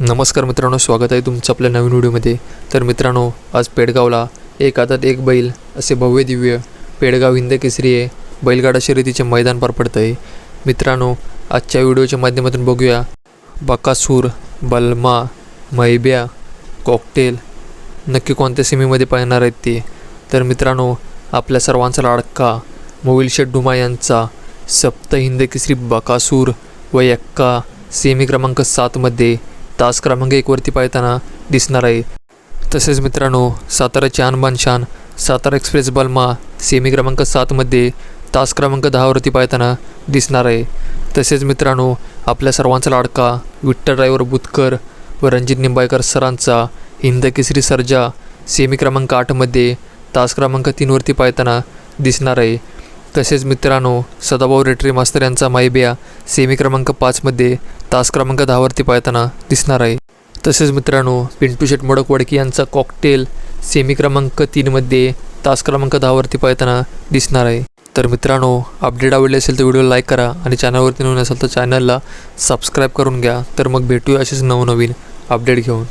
नमस्कार मित्रांनो स्वागत आहे तुमचं आपल्या नवीन व्हिडिओमध्ये. तर मित्रांनो आज पेडगावला एक आतात एक बैल असे भव्य दिव्य पेडगाव हिंद केसरी आहे बैलगाडा शर्यतीचे मैदान पार पडतं आहे मित्रांनो आजच्या व्हिडिओच्या माध्यमातून बघूया. बकासूर बलमा मैब्या कॉकटेल नक्की कोणत्या सेमीमध्ये पाहणार आहेत ते? तर मित्रांनो आपल्या सर्वांचा लाडका मोविल शेठ डुमा यांचा सप्त हिंद केसरी बकासूर व एक्का सेमी क्रमांक सातमध्ये तास क्रमांक एकवरती पाहताना दिसणार आहे. तसेच मित्रांनो साताराची आणबान शान सातारा एक्सप्रेस बल्मा सेमी क्रमांक सातमध्ये तास क्रमांक दहावरती पाहताना दिसणार आहे. तसेच मित्रांनो आपल्या सर्वांचा लाडका विठ्ठल ड्रायव्हर बुतकर व रणजित निंबाळकर सरांचा हिंद केसरी सर्जा सेमी क्रमांक आठमध्ये तास क्रमांक तीनवरती पाहताना दिसणार आहे. तसेच मित्रांनो सदाभाऊ रेटरी मास्तर यांचा मायबिया सेमी क्रमांक पाचमध्ये तास क्रमांक दहावरती पाहताना दिसणार आहे. तसेच मित्रांनो पिंटू शेट मोडकवडकी यांचा कॉकटेल सेमी क्रमांक तीनमध्ये तास क्रमांक दहावरती पाहताना दिसणार आहे. तर मित्रांनो अपडेट आवडले असेल तर व्हिडिओ लाईक करा आणि चॅनलवरती नवीन असेल तर चॅनलला सबस्क्राईब करून घ्या. तर मग भेटूया असेच नवनवीन अपडेट घेऊन.